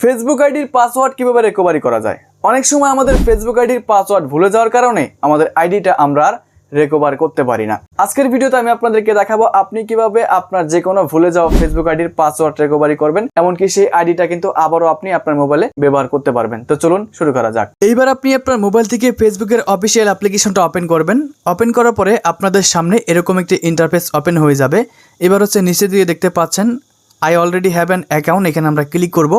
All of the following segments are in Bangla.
ফেসবুক আইডির পাসওয়ার্ড কীভাবে রিকভারি করা যায়? অনেক সময় আমাদের ফেসবুক আইডির পাসওয়ার্ড ভুলে যাওয়ার কারণে আমাদের আইডিটা আমরা আর রিকভার করতে পারি না। আজকের ভিডিওতে আমি আপনাদেরকে দেখাবো আপনি কীভাবে আপনার যে কোনো ভুলে যাওয়া ফেসবুক আইডির পাসওয়ার্ড রিকভারি করবেন, এমনকি সেই আইডিটা কিন্তু আবারও আপনি আপনার মোবাইলে ব্যবহার করতে পারবেন। তো চলুন শুরু করা যাক। এইবার আপনি আপনার মোবাইল থেকে ফেসবুকের অফিসিয়াল অ্যাপ্লিকেশনটা ওপেন করবেন। ওপেন করার পরে আপনাদের সামনে এরকম একটি ইন্টারফেস ওপেন হয়ে যাবে। এবার হচ্ছে নিচে দিয়ে দেখতে পাচ্ছেন I already have an account এখানে আমরা ক্লিক করব।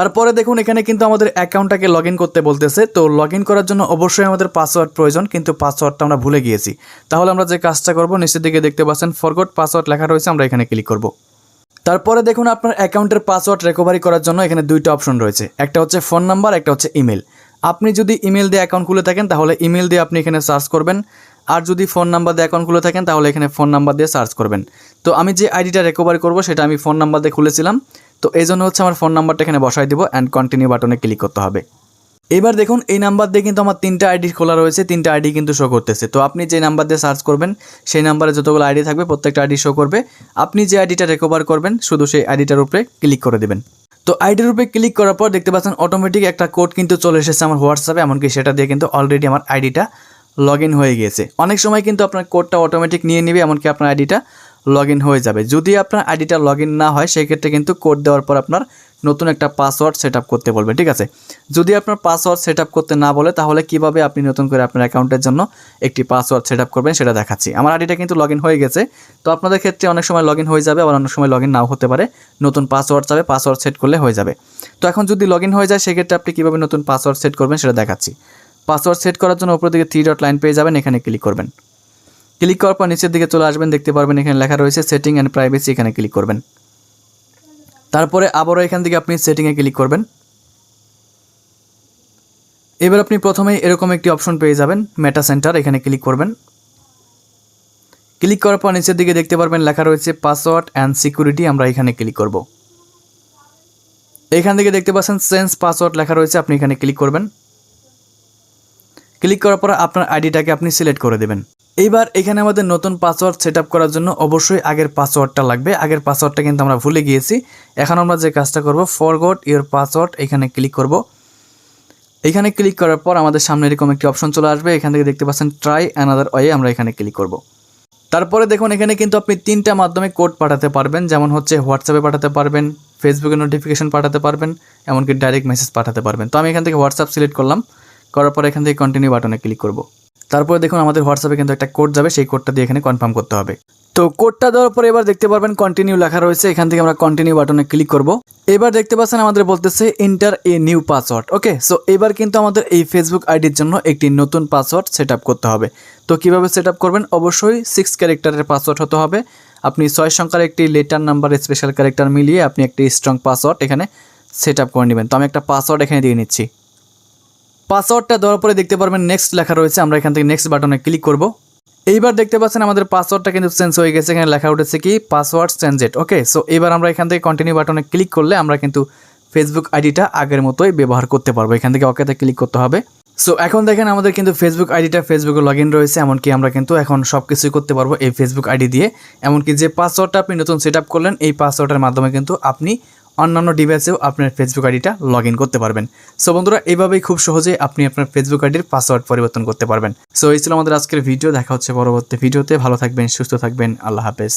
তারপরে দেখুন, এখানে কিন্তু আমাদের অ্যাকাউন্টটাকে লগ করতে বলতেছে। তো লগ করার জন্য অবশ্যই আমাদের পাসওয়ার্ড প্রয়োজন, কিন্তু পাসওয়ার্ডটা আমরা ভুলে গিয়েছি। তাহলে আমরা যে কাজটা করব, নিচের দিকে দেখতে পাচ্ছেন ফরগট পাসওয়ার্ড লেখা রয়েছে, আমরা এখানে ক্লিক করব। তারপরে দেখুন, আপনার অ্যাকাউন্টের পাসওয়ার্ড রিকভারি করার জন্য এখানে দুইটা অপশন রয়েছে। একটা হচ্ছে ফোন নাম্বার একটা হচ্ছে ইমেল আপনি যদি ইমেল দিয়ে অ্যাকাউন্ট খুলে থাকেন, তাহলে ইমেল দিয়ে আপনি এখানে সার্চ করবেন। আর যদি ফোন নাম্বার দিয়ে অ্যাকাউন্ট খুলে থাকেন, তাহলে এখানে ফোন নাম্বার দিয়ে সার্চ করবেন। তো আমি যে আইডিটা রিকভারি করব, সেটা আমি ফোন নাম্বার দিয়ে খুলেছিলাম। তো এই জন্য হচ্ছে আমার ফোন নাম্বারটা এখানে বসাই দিব অ্যান্ড কন্টিনিউ বাটনে ক্লিক করতে হবে। এবার দেখুন, এই নাম্বার দিয়ে কিন্তু আমার তিনটা আইডি খোলা রয়েছে, তিনটা আইডি কিন্তু শো করতেছে। তো আপনি যে নাম্বার দিয়ে সার্চ করবেন, সেই নাম্বারে যতগুলো আইডি থাকবে, প্রত্যেকটা আইডি শো করবে। আপনি যে আইডিটা রেকভার করবেন, শুধু সেই আইডিটার উপরে ক্লিক করে দেবেন। তো আইডির উপরে ক্লিক করার পর দেখতে পাচ্ছেন অটোমেটিক একটা কোড কিন্তু চলে এসেছে আমার হোয়াটসঅ্যাপে এমনকি সেটা দিয়ে কিন্তু অলরেডি আমার আইডিটা লগ হয়ে গিয়েছে। অনেক সময় কিন্তু আপনার কোডটা অটোমেটিক নিয়ে নেবে, এমনকি আপনার আইডিটা লগ ইন হয়ে যাবে। যদি আপনার আইডিটা লগ না হয়, সেক্ষেত্রে কিন্তু কোড দেওয়ার পর আপনার নতুন একটা পাসওয়ার্ড সেট করতে বলবে, ঠিক আছে? যদি আপনার পাসওয়ার্ড সেট করতে না বলে, তাহলে কীভাবে আপনি নতুন করে আপনার অ্যাকাউন্টের জন্য একটি পাসওয়ার্ড সেট করবেন সেটা দেখাচ্ছি। আমার আইডিটা কিন্তু লগ হয়ে গেছে। তো আপনাদের ক্ষেত্রে অনেক সময় লগ হয়ে যাবে, আবার অনেক সময় লগ নাও হতে পারে। নতুন পাসওয়ার্ড চাবে পাসওয়ার্ড সেট করলে হয়ে যাবে। তো এখন যদি লগ হয়ে যায়, সেক্ষেত্রে আপনি কীভাবে নতুন পাসওয়ার্ড সেট করবেন সেটা দেখাচ্ছি। পাসওয়ার্ড সেট করার জন্য উপর দিকে থ্রি ডট লাইন পেয়ে যাবেন, এখানে ক্লিক করবেন। ক্লিক করার পর নিচের দিকে চলে আসবেন, দেখতে পারবেন এখানে লেখা রয়েছে সেটিং অ্যান্ড প্রাইভেসি এখানে ক্লিক করবেন। তারপরে আবারও এখান থেকে আপনি সেটিংয়ে ক্লিক করবেন। এবার আপনি প্রথমেই এরকম একটি অপশন পেয়ে যাবেন মেটা সেন্টার এখানে ক্লিক করবেন। ক্লিক করার পর নিচের দিকে দেখতে পারবেন লেখা রয়েছে পাসওয়ার্ড অ্যান্ড সিকিউরিটি আমরা এখানে ক্লিক করব। এখান থেকে দেখতে পাচ্ছেন সেন্স পাসওয়ার্ড লেখা রয়েছে, আপনি এখানে ক্লিক করবেন। ক্লিক করার পর আপনার আইডিটাকে আপনি সিলেক্ট করে দেবেন। এইবার এখানে আমাদের নতুন পাসওয়ার্ড সেট করার জন্য অবশ্যই আগের পাসওয়ার্ডটা লাগবে। আগের পাসওয়ার্ডটা কিন্তু আমরা ভুলে গিয়েছি। এখন আমরা যে কাজটা করব ফরগট ইওর পাসওয়ার্ড এখানে ক্লিক করব। এখানে ক্লিক করার পর আমাদের সামনে এরকম একটি অপশন চলে আসবে। এখান থেকে দেখতে পাচ্ছেন ট্রাই অ্যানাদার ওয়ে আমরা এখানে ক্লিক করব। তারপরে দেখুন, এখানে কিন্তু আপনি তিনটা মাধ্যমে কোড পাঠাতে পারবেন। যেমন হচ্ছে হোয়াটসঅ্যাপে পাঠাতে পারবেন ফেসবুকে নোটিফিকেশন পাঠাতে পারবেন, এমনকি ডাইরেক্ট মেসেজ পাঠাতে পারবেন। তো আমি এখান থেকে হোয়াটসঅ্যাপ সিলেক্ট করলাম। করার পর এখান থেকে কন্টিনিউ বাটনে ক্লিক করব। তারপরে দেখুন আমাদের হোয়াটসঅ্যাপে কিন্তু একটা কোড যাবে, সেই কোডটা দিয়ে এখানে কনফার্ম করতে হবে। তো কোডটা দেওয়ার পরে এবার দেখতে পারবেন কন্টিনিউ লেখা রয়েছে, এখান থেকে আমরা কন্টিনিউ বাটনে ক্লিক করব। এবার দেখতে পাচ্ছেন আমাদের বলতেছে enter a new password okay so এবার কিন্তু আমাদের এই ফেসবুক আইডির জন্য একটি নতুন পাসওয়ার্ড সেট করতে হবে। তো কীভাবে সেট করবেন? অবশ্যই সিক্স ক্যারেক্টারের পাসওয়ার্ড হতে হবে। আপনি ছয় সংখ্যার একটি লেটার নাম্বার স্পেশাল ক্যারেক্টার মিলিয়ে আপনি একটি স্ট্রং পাসওয়ার্ড এখানে সেট করে নেবেন। তো আমি একটা পাসওয়ার্ড এখানে দিয়ে নিচ্ছি। পাসওয়ার্ডটা দেওয়ার পরে দেখতে পারবেন নেক্সট লেখা রয়েছে। আমরা এখান থেকে নেক্সট বাটনে ক্লিক করব। এইবার দেখতে পাচ্ছেন আমাদের পাসওয়ার্ডটা কিন্তু চেঞ্জ হয়ে গেছে। এখানে লেখা উঠেছে কি? পাসওয়ার্ড চেঞ্জেড ওকে সো এবার আমরা এখান থেকে কন্টিনিউ বাটনে ক্লিক করলে আমরা কিন্তু ফেসবুক আইডিটা আগের মতোই ব্যবহার করতে পারব। এখান থেকে ওকেতে ক্লিক করতে হবে। সো এখন দেখেন আমাদের কিন্তু ফেসবুক আইডিটা ফেসবুকে লগ ইন রয়েছে। এমনকি আমরা কিন্তু এখন সব কিছুই করতে পারব এই ফেসবুক আইডি দিয়ে। এমনকি যে পাসওয়ার্ডটা আপনি নতুন সেট করলেন, এই পাসওয়ার্ডের মাধ্যমে কিন্তু আপনি অন্যান্য ডিভাইসেও আপনার ফেসবুক আইডিটা লগ করতে পারবেন। সো বন্ধুরা, এভাবেই খুব সহজে আপনি আপনার ফেসবুক আইডির পাসওয়ার্ড পরিবর্তন করতে পারবেন। সো এই ছিল আমাদের আজকের ভিডিও দেখা হচ্ছে পরবর্তী ভিডিওতে ভালো থাকবেন, সুস্থ থাকবেন। আল্লাহ হাফেজ।